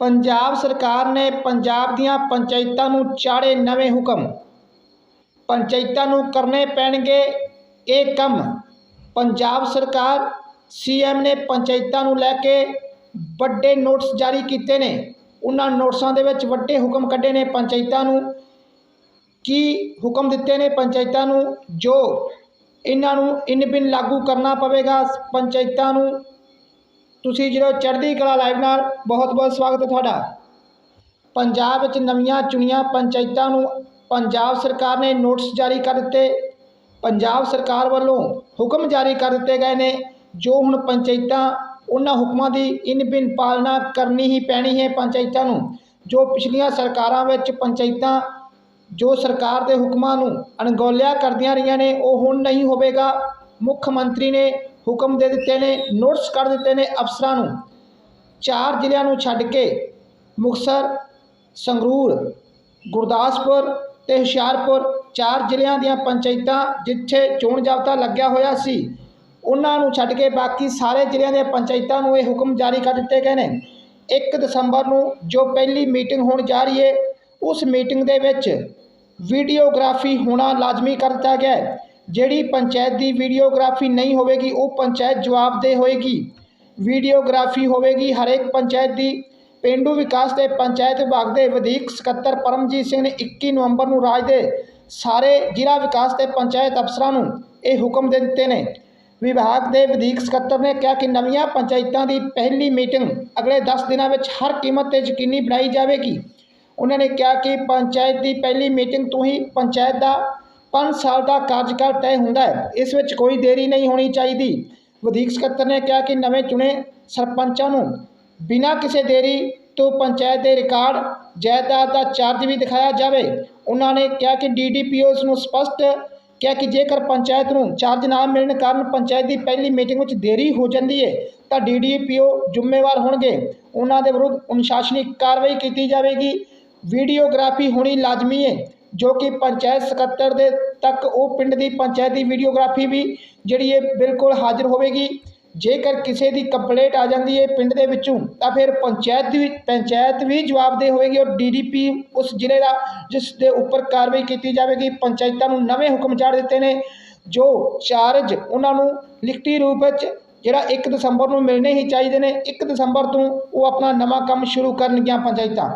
ਪੰਜਾਬ ਸਰਕਾਰ ਨੇ ਪੰਜਾਬ ਦੀਆਂ ਪੰਚਾਇਤਾਂ ਨੂੰ ਚਾੜੇ ਨਵੇਂ ਹੁਕਮ। ਪੰਚਾਇਤਾਂ ਨੂੰ ਕਰਨੇ ਪੈਣਗੇ ਇਹ ਕੰਮ। ਪੰਜਾਬ ਸਰਕਾਰ, ਸੀਐਮ ਨੇ ਪੰਚਾਇਤਾਂ ਨੂੰ ਲੈ ਕੇ ਵੱਡੇ ਨੋਟਿਸ ਜਾਰੀ ਕੀਤੇ ਨੇ। ਉਹਨਾਂ ਨੋਟਿਸਾਂ ਦੇ ਵਿੱਚ ਵੱਡੇ ਹੁਕਮ ਕੱਢੇ ਨੇ ਪੰਚਾਇਤਾਂ ਨੂੰ। ਕੀ ਹੁਕਮ ਦਿੱਤੇ ਨੇ ਪੰਚਾਇਤਾਂ ਨੂੰ? ਜੋ ਇਹਨਾਂ ਨੂੰ ਇਨ ਬਿਨ ਲਾਗੂ ਕਰਨਾ ਪਵੇਗਾ, ਪੰਚਾਇਤਾਂ ਨੂੰ ਤੁਸੀਂ ਜਿਹੜਾ ਚੜ੍ਹਦੀ ਕਲਾ ਲਾਈਵ ਨਾਲ ਬਹੁਤ ਬਹੁਤ ਸਵਾਗਤ ਹੈ ਤੁਹਾਡਾ। ਪੰਜਾਬ ਵਿੱਚ ਨਵੀਆਂ ਚੁਣੀਆਂ ਪੰਚਾਇਤਾਂ ਨੂੰ ਪੰਜਾਬ ਸਰਕਾਰ ਨੇ ਨੋਟਿਸ ਜਾਰੀ ਕਰ ਦਿੱਤੇ। ਪੰਜਾਬ ਸਰਕਾਰ ਵੱਲੋਂ ਹੁਕਮ ਜਾਰੀ ਕਰ ਦਿੱਤੇ ਗਏ ਨੇ, ਜੋ ਹੁਣ ਪੰਚਾਇਤਾਂ ਉਹਨਾਂ ਹੁਕਮਾਂ ਦੀ ਇਨ ਬਿਨ ਪਾਲਣਾ ਕਰਨੀ ਹੀ ਪੈਣੀ ਹੈ ਪੰਚਾਇਤਾਂ ਨੂੰ, ਜੋ ਪਿਛਲੀਆਂ ਸਰਕਾਰਾਂ ਵਿੱਚ ਪੰਚਾਇਤਾਂ ਜੋ ਸਰਕਾਰ ਦੇ ਹੁਕਮਾਂ ਨੂੰ ਅਣਗੌਲਿਆ ਕਰਦੀਆਂ ਰਹੀਆਂ ਨੇ, ਉਹ ਹੁਣ ਨਹੀਂ ਹੋਵੇਗਾ। ਮੁੱਖ ਮੰਤਰੀ ਨੇ ਹੁਕਮ ਦੇ ਦਿੱਤੇ ਨੇ ਨੋਟਿਸ ਕੱਢ ਦਿੱਤੇ ਨੇ ਅਫਸਰਾਂ ਨੂੰ। ਚਾਰ ਜ਼ਿਲ੍ਹਿਆਂ ਨੂੰ ਛੱਡ ਕੇ ਮੁਕਤਸਰ, ਸੰਗਰੂਰ, ਗੁਰਦਾਸਪੁਰ ਤੇ ਹੁਸ਼ਿਆਰਪੁਰ ਚਾਰ ਜ਼ਿਲ੍ਹਿਆਂ ਦੀਆਂ ਪੰਚਾਇਤਾਂ ਜਿੱਥੇ ਚੋਣ ਜਾਬਤਾ ਲੱਗਿਆ ਹੋਇਆ ਸੀ, ਉਹਨਾਂ ਨੂੰ ਛੱਡ ਕੇ ਬਾਕੀ ਸਾਰੇ ਜ਼ਿਲ੍ਹਿਆਂ ਦੀਆਂ ਪੰਚਾਇਤਾਂ ਨੂੰ ਇਹ ਹੁਕਮ ਜਾਰੀ ਕਰ ਦਿੱਤੇ ਗਏ ਨੇ। 1 ਦਸੰਬਰ ਨੂੰ ਜੋ ਪਹਿਲੀ ਮੀਟਿੰਗ ਹੋਣ ਜਾ ਰਹੀ ਹੈ, ਉਸ ਮੀਟਿੰਗ ਦੇ ਵਿੱਚ ਵੀਡੀਓਗ੍ਰਾਫੀ ਹੋਣਾ ਲਾਜ਼ਮੀ ਕਰ ਦਿੱਤਾ ਗਿਆ ਹੈ। ਜਿਹੜੀ ਪੰਚਾਇਤ ਦੀ ਵੀਡੀਓਗ੍ਰਾਫੀ ਨਹੀਂ ਹੋਵੇਗੀ, ਉਹ ਪੰਚਾਇਤ ਜਵਾਬਦੇਹ ਹੋਏਗੀ। ਵੀਡੀਓਗ੍ਰਾਫੀ ਹੋਵੇਗੀ ਹਰੇਕ ਪੰਚਾਇਤ ਦੀ। ਪੇਂਡੂ ਵਿਕਾਸ ਤੇ ਪੰਚਾਇਤ ਵਿਭਾਗ ਦੇ ਵਧੀਕ ਸਕੱਤਰ ਪਰਮਜੀਤ ਸਿੰਘ ਨੇ 21 ਨਵੰਬਰ ਨੂੰ ਰਾਜ ਦੇ ਸਾਰੇ ਜ਼ਿਲ੍ਹਾ ਵਿਕਾਸ ਤੇ ਪੰਚਾਇਤ ਅਫਸਰਾਂ ਨੂੰ ਇਹ ਹੁਕਮ ਦੇ ਦਿੱਤੇ ਨੇ। ਵਿਭਾਗ ਦੇ ਵਧੀਕ ਸਕੱਤਰ ਨੇ ਕਿਹਾ ਕਿ ਨਵੀਆਂ ਪੰਚਾਇਤਾਂ ਦੀ ਪਹਿਲੀ ਮੀਟਿੰਗ ਅਗਲੇ 10 ਦਿਨਾਂ ਵਿੱਚ ਹਰ ਕੀਮਤ ਤੇ ਯਕੀਨੀ ਬਣਾਈ ਜਾਵੇਗੀ। ਉਹਨਾਂ ਨੇ ਕਿਹਾ ਕਿ ਪੰਚਾਇਤ ਦੀ ਪਹਿਲੀ ਮੀਟਿੰਗ ਤੋਂ ਹੀ ਪੰਚਾਇਤ ਦਾ 5 ਸਾਲ ਦਾ ਕਾਰਜਕਾਲ ਤੈਅ ਹੁੰਦਾ ਹੈ। ਇਸ ਵਿੱਚ ਕੋਈ ਦੇਰੀ ਨਹੀਂ ਹੋਣੀ ਚਾਹੀਦੀ। ਵਧੀਕ ਸਕੱਤਰ ਨੇ ਕਿਹਾ ਕਿ ਨਵੇਂ ਚੁਣੇ ਸਰਪੰਚਾਂ ਨੂੰ ਬਿਨਾਂ ਕਿਸੇ ਦੇਰੀ ਤੋਂ ਪੰਚਾਇਤ ਦੇ ਰਿਕਾਰਡ, ਜਾਇਦਾਦ ਦਾ ਚਾਰਜ ਵੀ ਦਿਖਾਇਆ ਜਾਵੇ। ਉਹਨਾਂ ਨੇ ਕਿਹਾ ਕਿ ਡੀਡੀਪੀਓਸ ਨੂੰ ਸਪਸ਼ਟ ਕਿਹਾ ਕਿ ਜੇਕਰ ਪੰਚਾਇਤ ਨੂੰ ਚਾਰਜ ਨਾ ਮਿਲਣ ਕਾਰਨ ਪੰਚਾਇਤ ਦੀ ਪਹਿਲੀ ਮੀਟਿੰਗ ਵਿੱਚ ਦੇਰੀ ਹੋ ਜਾਂਦੀ ਹੈ, ਤਾਂ ਡੀਡੀਪੀਓ ਜ਼ਿੰਮੇਵਾਰ ਹੋਣਗੇ। ਉਹਨਾਂ ਦੇ ਵਿਰੁੱਧ ਅਨੁਸ਼ਾਸਨੀ ਕਾਰਵਾਈ ਕੀਤੀ ਜਾਵੇਗੀ। ਵੀਡੀਓਗ੍ਰਾਫੀ ਹੋਣੀ ਲਾਜ਼ਮੀ ਹੈ। ਜੋ ਕਿ ਪੰਚਾਇਤ ਸਕੱਤਰ ਦੇ ਤੱਕ ਉਹ ਪਿੰਡ ਦੀ ਪੰਚਾਇਤ ਦੀ ਵੀਡੀਓਗ੍ਰਾਫੀ ਵੀ ਜਿਹੜੀ ਹੈ ਬਿਲਕੁਲ ਹਾਜ਼ਰ ਹੋਵੇਗੀ। ਜੇਕਰ ਕਿਸੇ ਦੀ ਕੰਪਲੇਂਟ ਆ ਜਾਂਦੀ ਹੈ ਪਿੰਡ ਦੇ ਵਿੱਚੋਂ, ਤਾਂ ਫਿਰ ਪੰਚਾਇਤ ਦੀ ਪੰਚਾਇਤ ਵੀ ਜਵਾਬਦੇਹ ਹੋਵੇਗੀ ਔਰ ਡੀਡੀਪੀ ਉਸ ਜ਼ਿਲ੍ਹੇ ਦਾ ਜਿਸ ਦੇ ਉੱਪਰ ਕਾਰਵਾਈ ਕੀਤੀ ਜਾਵੇਗੀ। ਪੰਚਾਇਤਾਂ ਨੂੰ ਨਵੇਂ ਹੁਕਮ ਚਾੜ ਦਿੱਤੇ ਨੇ, ਜੋ ਚਾਰਜ ਉਹਨਾਂ ਨੂੰ ਲਿਖਤੀ ਰੂਪ ਵਿੱਚ ਜਿਹੜਾ 1 ਦਸੰਬਰ ਨੂੰ ਮਿਲਣੇ ਹੀ ਚਾਹੀਦੇ ਨੇ 1 ਦਸੰਬਰ ਤੋਂ ਉਹ ਆਪਣਾ ਨਵਾਂ ਕੰਮ ਸ਼ੁਰੂ ਕਰਨਗੀਆਂ ਪੰਚਾਇਤਾਂ।